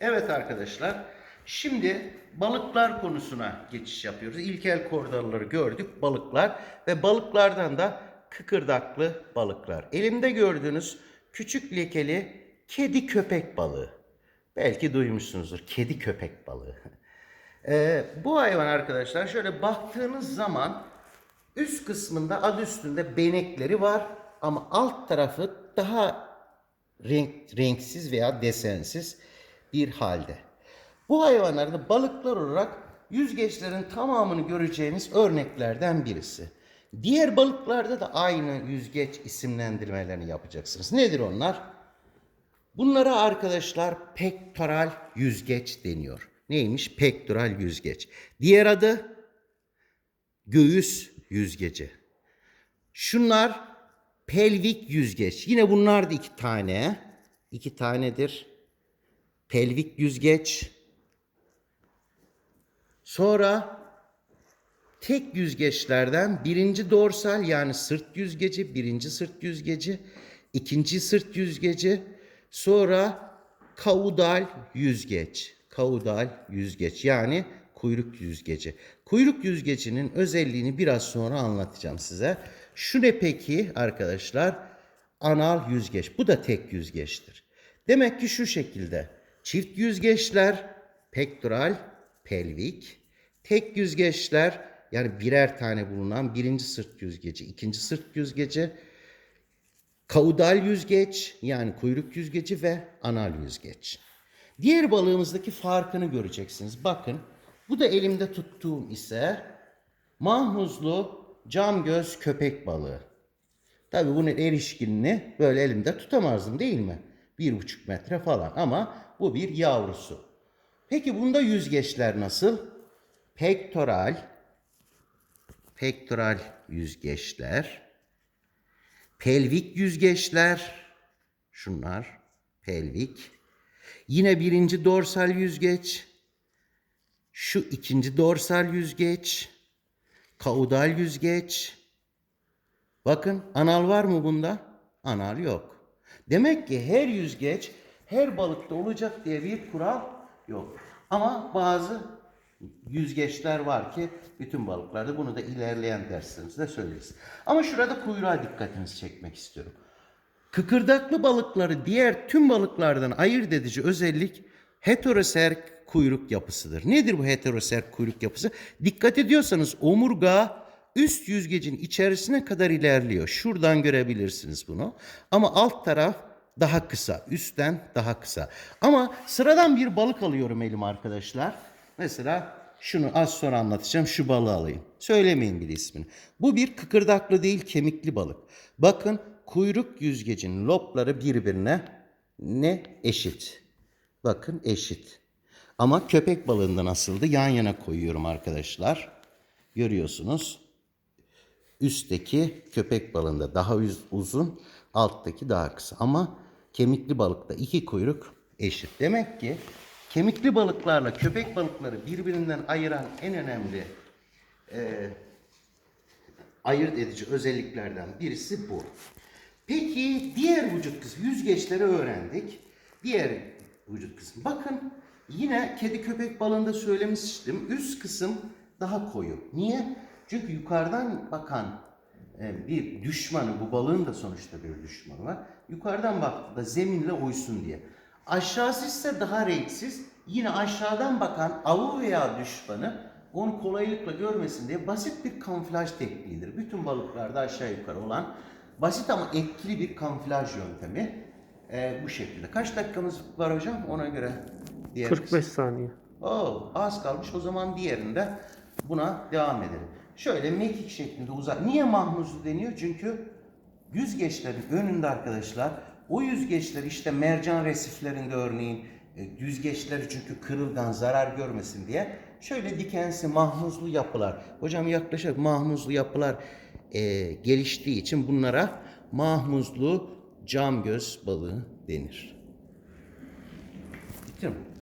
Evet arkadaşlar. Şimdi balıklar konusuna geçiş yapıyoruz. İlkel kordaları gördük. Balıklar ve balıklardan da kıkırdaklı balıklar. Elimde gördüğünüz küçük lekeli kedi köpek balığı. Belki duymuşsunuzdur. Kedi köpek balığı. Ee, bu hayvan arkadaşlar şöyle baktığınız zaman üst kısmında adı üstünde benekleri var ama alt tarafı daha renk, renksiz veya desensiz bir halde. Bu hayvanlarda balıklar olarak yüzgeçlerin tamamını göreceğiniz örneklerden birisi. Diğer balıklarda da aynı yüzgeç isimlendirmelerini yapacaksınız. Nedir onlar? Bunlara arkadaşlar pektoral yüzgeç deniyor. Neymiş? Pektoral yüzgeç. Diğer adı göğüs yüzgeci. Şunlar pelvik yüzgeç. Yine bunlar da iki tane. İki tanedir. Pelvik yüzgeç. Sonra tek yüzgeçlerden birinci dorsal yani sırt yüzgeci, birinci sırt yüzgeci, ikinci sırt yüzgeci, sonra kaudal yüzgeç. Kaudal yüzgeç yani kuyruk yüzgeci. Kuyruk yüzgecinin özelliğini biraz sonra anlatacağım size. Şu ne peki arkadaşlar? Anal yüzgeç. Bu da tek yüzgeçtir. Demek ki şu şekilde. Çift yüzgeçler, pektoral, pelvik, tek yüzgeçler yani birer tane bulunan birinci sırt yüzgeci, ikinci sırt yüzgeci, kaudal yüzgeç yani kuyruk yüzgeci ve anal yüzgeç. Diğer balığımızdaki farkını göreceksiniz. Bakın bu da elimde tuttuğum ise mahmuzlu cam göz köpek balığı. Tabii bunun erişkinini böyle elimde tutamazdım değil mi? Bir buçuk metre falan ama bu bir yavrusu. Peki bunda yüzgeçler nasıl? Pektoral, pektoral yüzgeçler, pelvik yüzgeçler, şunlar pelvik. Yine birinci dorsal yüzgeç, şu ikinci dorsal yüzgeç, kaudal yüzgeç. Bakın anal var mı bunda? Anal yok. Demek ki her yüzgeç her balıkta olacak diye bir kural yok. Ama bazı yüzgeçler var ki bütün balıklarda bunu da ilerleyen derslerimizde söyleriz. Ama şurada kuyruğa dikkatinizi çekmek istiyorum. Kıkırdaklı balıkları diğer tüm balıklardan ayırt edici özellik heteroserk kuyruk yapısıdır. Nedir bu heteroserk kuyruk yapısı? Dikkat ediyorsanız omurga üst yüzgecin içerisine kadar ilerliyor. Şuradan görebilirsiniz bunu. Ama alt taraf daha kısa, üstten daha kısa. Ama sıradan bir balık alıyorum elim arkadaşlar. Mesela şunu az sonra anlatacağım. Şu balığı alayım. Söylemeyin bile ismini. Bu bir kıkırdaklı değil kemikli balık. Bakın kuyruk yüzgecin lobları birbirine ne eşit. Bakın eşit. Ama köpek balığında nasıldı? Yan yana koyuyorum arkadaşlar. Görüyorsunuz. Üstteki köpek balığında daha uzun, alttaki daha kısa. Ama kemikli balıkta iki kuyruk eşit. Demek ki kemikli balıklarla köpek balıkları birbirinden ayıran en önemli e, ayırt edici özelliklerden birisi bu. Peki diğer vücut kısmı, yüzgeçleri öğrendik. Diğer vücut kısmı. Bakın yine kedi köpek balığında söylemiştim. Üst kısım daha koyu. Niye? Çünkü yukarıdan bakan e, bir düşmanı, bu balığın da sonuçta bir düşmanı var. Yukarıdan baktığında zeminle uysun diye. Aşağısı ise daha renksiz. Yine aşağıdan bakan avı veya düşmanı onu kolaylıkla görmesin diye basit bir kamuflaj tekniğidir. Bütün balıklarda aşağı yukarı olan basit ama etkili bir kamuflaj yöntemi e, bu şekilde. Kaç dakikamız var hocam? Ona göre diğer 45 saniye. Oo, az kalmış. O zaman diğerinde buna devam edelim. Şöyle mekik şeklinde uzak. Niye mahmuzlu deniyor? Çünkü yüzgeçlerin önünde arkadaşlar o yüzgeçler işte mercan resiflerinde örneğin e, yüzgeçleri çünkü kırılgan zarar görmesin diye şöyle dikensi mahmuzlu yapılar. Hocam yaklaşık mahmuzlu yapılar e, geliştiği için bunlara mahmuzlu cam göz balığı denir. Bitti?